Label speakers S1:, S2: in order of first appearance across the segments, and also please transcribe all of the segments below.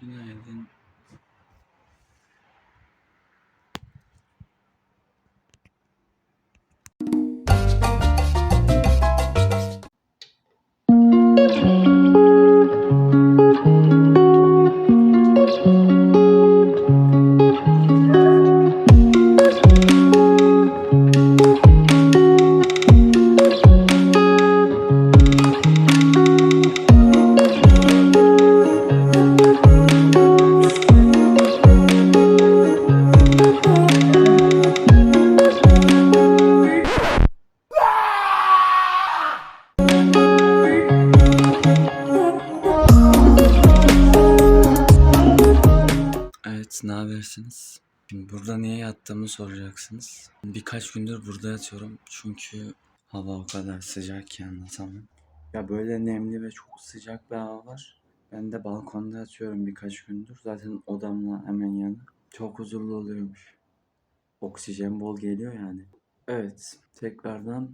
S1: 应该已经 Şimdi burada niye yattığımı soracaksınız. Birkaç gündür burada yatıyorum çünkü hava o kadar sıcak ki anlatamam. Ya böyle nemli ve çok sıcak bir hava var. Ben de balkonda yatıyorum birkaç gündür. Zaten odamla hemen yanı. Çok huzurlu oluyormuş. Oksijen bol geliyor yani. Evet, tekrardan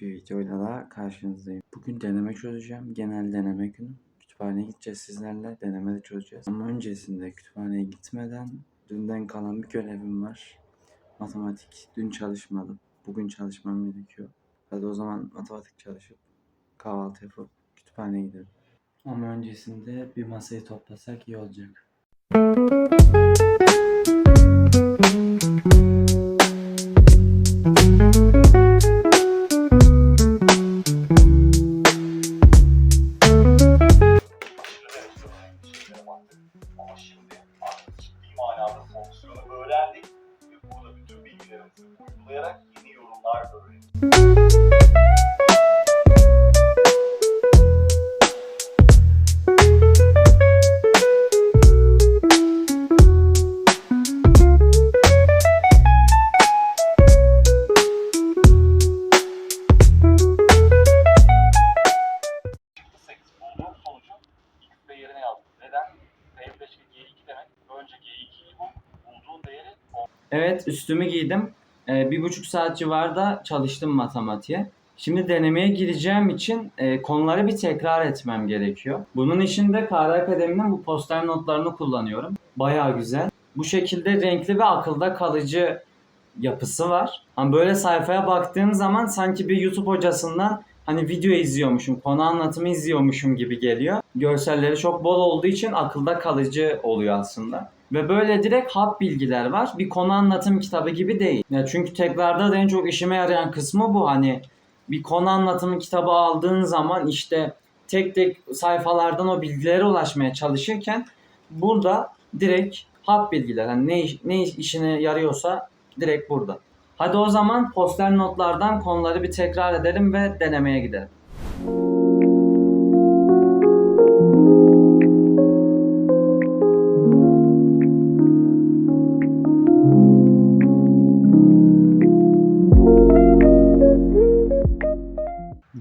S1: bir videoyla daha karşınızdayım. Bugün deneme çözeceğim. Genel deneme günü. Kütüphaneye gideceğiz sizlerle. Deneme de çözeceğiz. Ama öncesinde kütüphaneye gitmeden dünden kalan bir görevim var. Matematik. Dün çalışmadım. Bugün çalışmam gerekiyor. Hadi o zaman matematik çalışıp kahvaltı yapıp kütüphaneye gidelim. Ama öncesinde bir masayı toplasak iyi olacak.
S2: Üstümü giydim. Ee, bir buçuk saat civarda çalıştım matematiğe. Şimdi denemeye gireceğim için e, konuları bir tekrar etmem gerekiyor. Bunun için de KR Akademi'nin bu poster notlarını kullanıyorum. Bayağı güzel. Bu şekilde renkli ve akılda kalıcı yapısı var. Ama böyle sayfaya baktığım zaman sanki bir YouTube hocasından hani video izliyormuşum, konu anlatımı izliyormuşum gibi geliyor. Görselleri çok bol olduğu için akılda kalıcı oluyor aslında. Ve böyle direkt hap bilgiler var. Bir konu anlatım kitabı gibi değil. Ya çünkü tekrarda da en çok işime yarayan kısmı bu. Hani bir konu anlatımı kitabı aldığın zaman işte tek tek sayfalardan o bilgilere ulaşmaya çalışırken burada direkt hap bilgiler. Hani ne, ne iş- işine yarıyorsa direkt burada. Hadi o zaman poster notlardan konuları bir tekrar edelim ve denemeye gidelim.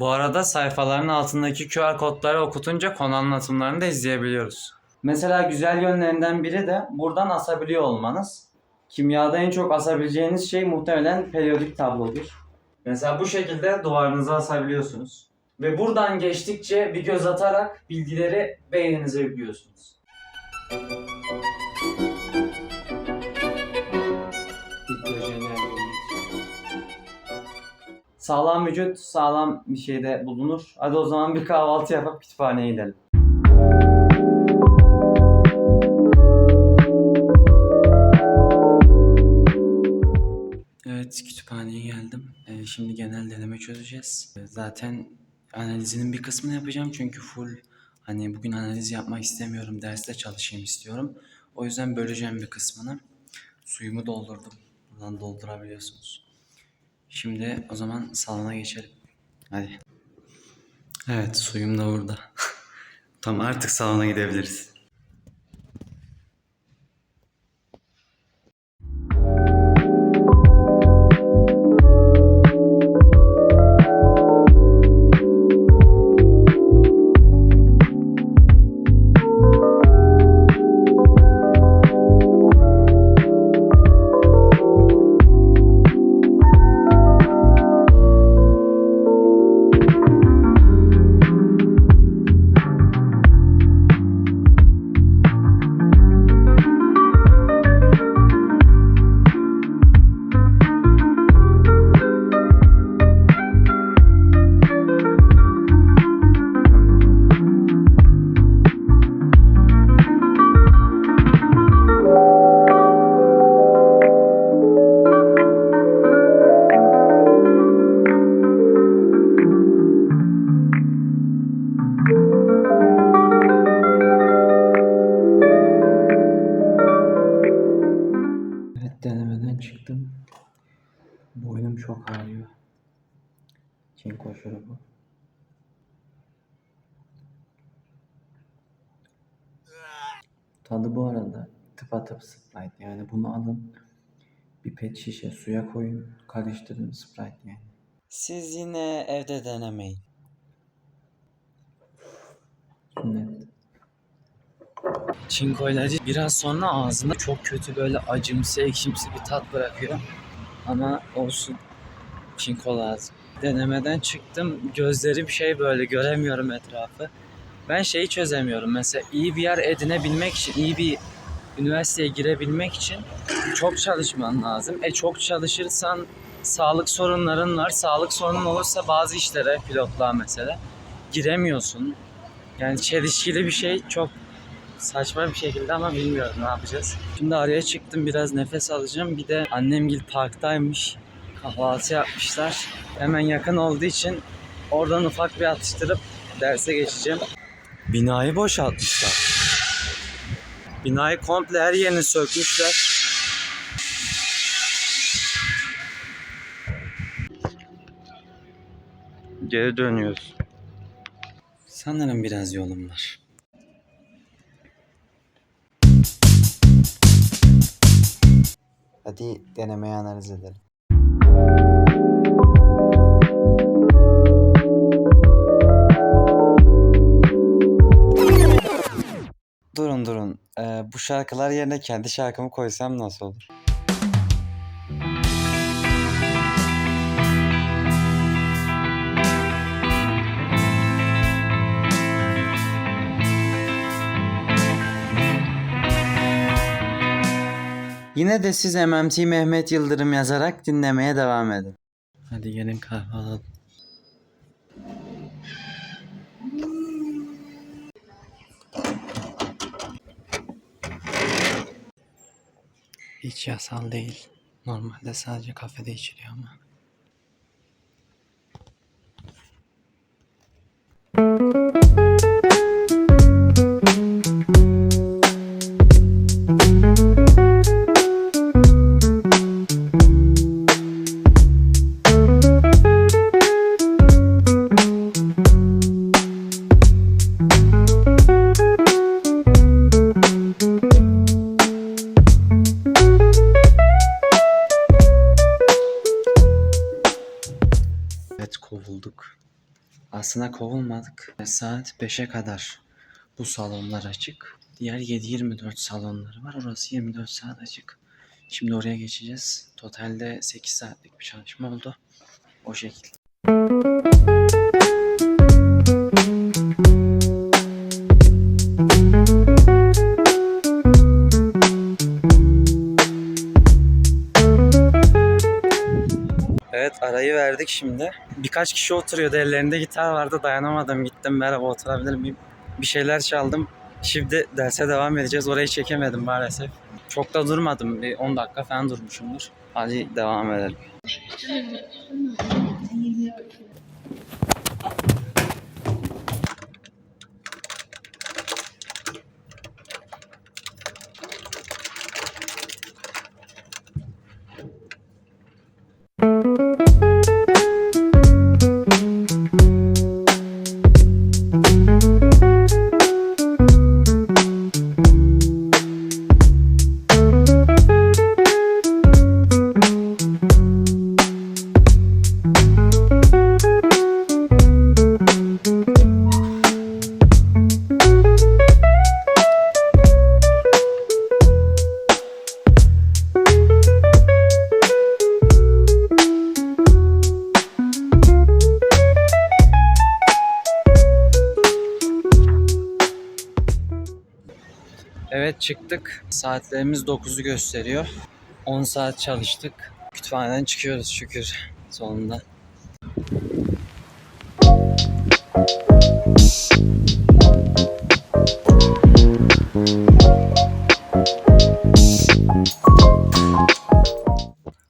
S2: Bu arada sayfaların altındaki QR kodları okutunca konu anlatımlarını da izleyebiliyoruz. Mesela güzel yönlerinden biri de buradan asabiliyor olmanız. Kimyada en çok asabileceğiniz şey muhtemelen periyodik tablodur. Mesela bu şekilde duvarınıza asabiliyorsunuz. Ve buradan geçtikçe bir göz atarak bilgileri beyninize yüklüyorsunuz. Sağlam vücut sağlam bir şeyde bulunur. Hadi o zaman bir kahvaltı yapıp kütüphaneye gidelim.
S1: Evet, kütüphaneye geldim. Ee, şimdi genel deneme çözeceğiz. Ee, zaten analizinin bir kısmını yapacağım çünkü full hani bugün analiz yapmak istemiyorum, derste çalışayım istiyorum. O yüzden böleceğim bir kısmını. Suyumu doldurdum. Buradan doldurabiliyorsunuz. Şimdi o zaman salona geçelim. Hadi. Evet, suyum da burada. tamam, artık salona gidebiliriz.
S2: Çok ağrıyor. Çinko şurubu. Tadı bu arada tıpatıp Sprite yani bunu alın bir pet şişe suya koyun karıştırın Sprite yani. Siz yine evde denemeyin. Sünnet. Çinkoyları biraz sonra ağzına çok kötü böyle acımsı ekşimsi bir tat bırakıyor. Ama olsun. Çinko lazım. Denemeden çıktım. Gözlerim şey böyle göremiyorum etrafı. Ben şeyi çözemiyorum. Mesela iyi bir yer edinebilmek için, iyi bir üniversiteye girebilmek için çok çalışman lazım. E çok çalışırsan sağlık sorunların var. Sağlık sorunun olursa bazı işlere, pilotluğa mesela giremiyorsun. Yani çelişkili bir şey çok saçma bir şekilde ama bilmiyorum ne yapacağız. Şimdi araya çıktım biraz nefes alacağım. Bir de annemgil parktaymış. Kahvaltı yapmışlar. Hemen yakın olduğu için oradan ufak bir atıştırıp derse geçeceğim. Binayı boşaltmışlar. Binayı komple her yerini sökmüşler. Geri dönüyoruz. Sanırım biraz yolum var. Hadi denemeyi analiz edelim. Durun durun. Ee, bu şarkılar yerine kendi şarkımı koysam nasıl olur? Yine de siz MMT Mehmet Yıldırım yazarak dinlemeye devam edin. Hadi gelin kahve alalım. Hiç yasal değil. Normalde sadece kafede içiliyor ama. Aslında kovulmadık. Saat 5'e kadar bu salonlar açık. Diğer 7-24 salonları var. Orası 24 saat açık. Şimdi oraya geçeceğiz. Totalde 8 saatlik bir çalışma oldu. O şekilde. Evet arayı verdik şimdi. Birkaç kişi oturuyordu ellerinde gitar vardı dayanamadım gittim merhaba oturabilir miyim? Bir şeyler çaldım. Şimdi derse devam edeceğiz. Orayı çekemedim maalesef. Çok da durmadım. Bir 10 dakika falan durmuşumdur. Hadi devam edelim. Evet çıktık. Saatlerimiz 9'u gösteriyor. 10 saat çalıştık. Kütüphaneden çıkıyoruz şükür sonunda.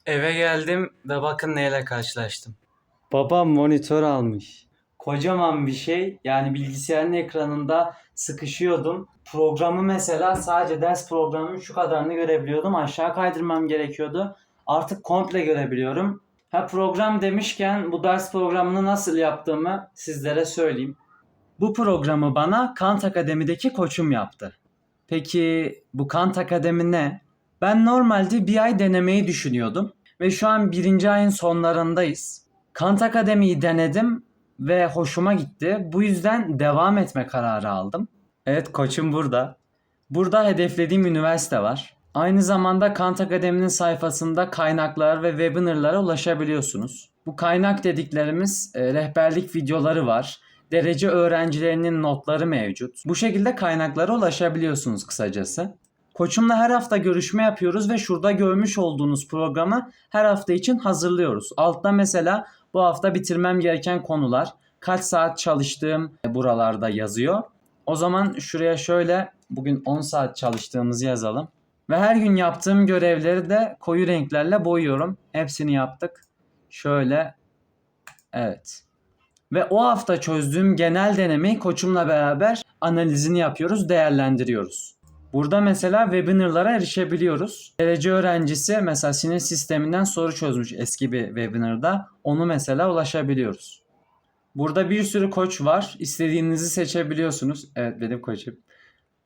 S2: Eve geldim ve bakın neyle karşılaştım. Babam monitör almış. Kocaman bir şey. Yani bilgisayarın ekranında sıkışıyordum. Programı mesela sadece ders programının şu kadarını görebiliyordum. Aşağı kaydırmam gerekiyordu. Artık komple görebiliyorum. Ha program demişken bu ders programını nasıl yaptığımı sizlere söyleyeyim. Bu programı bana Kant Akademi'deki koçum yaptı. Peki bu Kant Akademi ne? Ben normalde bir ay denemeyi düşünüyordum ve şu an birinci ayın sonlarındayız. Kant Akademi'yi denedim ve hoşuma gitti. Bu yüzden devam etme kararı aldım. Evet koçum burada. Burada hedeflediğim üniversite var. Aynı zamanda Kant Akademi'nin sayfasında kaynaklar ve webinarlara ulaşabiliyorsunuz. Bu kaynak dediklerimiz e, rehberlik videoları var. Derece öğrencilerinin notları mevcut. Bu şekilde kaynaklara ulaşabiliyorsunuz kısacası. Koçumla her hafta görüşme yapıyoruz ve şurada görmüş olduğunuz programı her hafta için hazırlıyoruz. Altta mesela bu hafta bitirmem gereken konular, kaç saat çalıştığım buralarda yazıyor. O zaman şuraya şöyle bugün 10 saat çalıştığımızı yazalım. Ve her gün yaptığım görevleri de koyu renklerle boyuyorum. Hepsini yaptık. Şöyle. Evet. Ve o hafta çözdüğüm genel denemeyi koçumla beraber analizini yapıyoruz, değerlendiriyoruz. Burada mesela webinarlara erişebiliyoruz. Derece öğrencisi mesela sinir sisteminden soru çözmüş eski bir webinarda. Onu mesela ulaşabiliyoruz. Burada bir sürü koç var. İstediğinizi seçebiliyorsunuz. Evet benim koçum.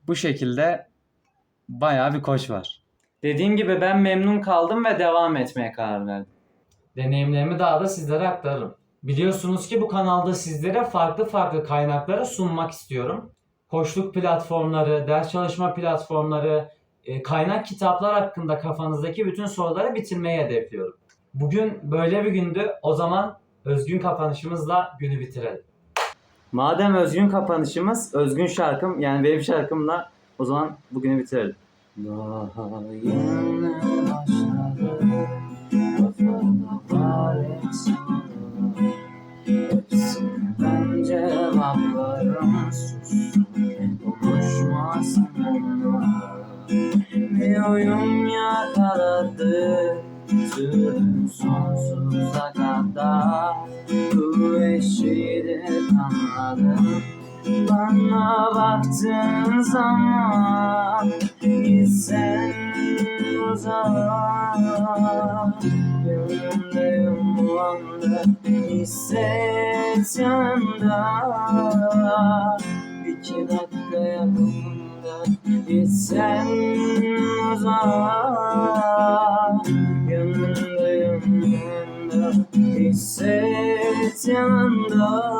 S2: Bu şekilde bayağı bir koç var. Dediğim gibi ben memnun kaldım ve devam etmeye karar verdim. Deneyimlerimi daha da sizlere aktarırım. Biliyorsunuz ki bu kanalda sizlere farklı farklı kaynakları sunmak istiyorum. Koçluk platformları, ders çalışma platformları, e, kaynak kitaplar hakkında kafanızdaki bütün soruları bitirmeyi hedefliyorum. Bugün böyle bir gündü. O zaman özgün kapanışımızla günü bitirelim. Madem özgün kapanışımız özgün şarkım yani benim şarkımla o zaman bugünü bitirelim. Daha yeni başladı kafada var hepsini Hepsini ben cevaplarım sussun konuşmasın baktığın zaman Gitsen uzağa Gönlümdeyim bu anda Hisset yanında İki dakika yakında Gitsen uzağa Gönlümdeyim yanında Hisset yanında